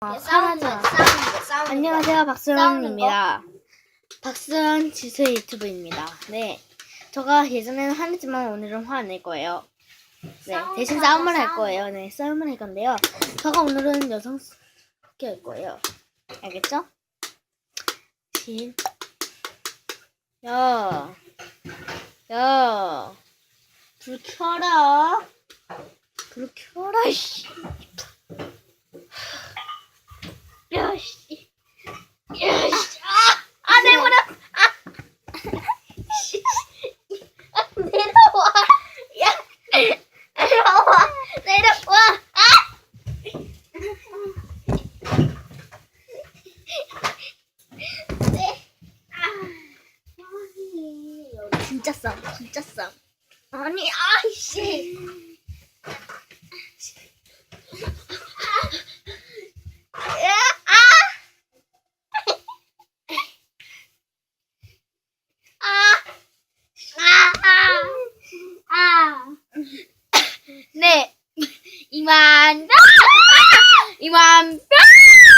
아, 싸우는 거, 사라져. 싸우는 거, 싸우는 안녕하세요, 박수현입니다. 박수현 지수 유튜브입니다. 네, 제가 예전에는 화냈지만 오늘은 화낼 거예요. 네, 대신 거, 싸움을 할 거예요. 네, 싸움을 할 건데요. 제가 오늘은 여성스럽게 할 거예요. 알겠죠? 신, 야, 야, 불 켜라. 불 켜라, 씨. 아! 아, 내버려! 아! 내려와! 야! 내려와! 내려와! 아! 네. 아. 진짜 싸움, 진짜 싸움. everyone.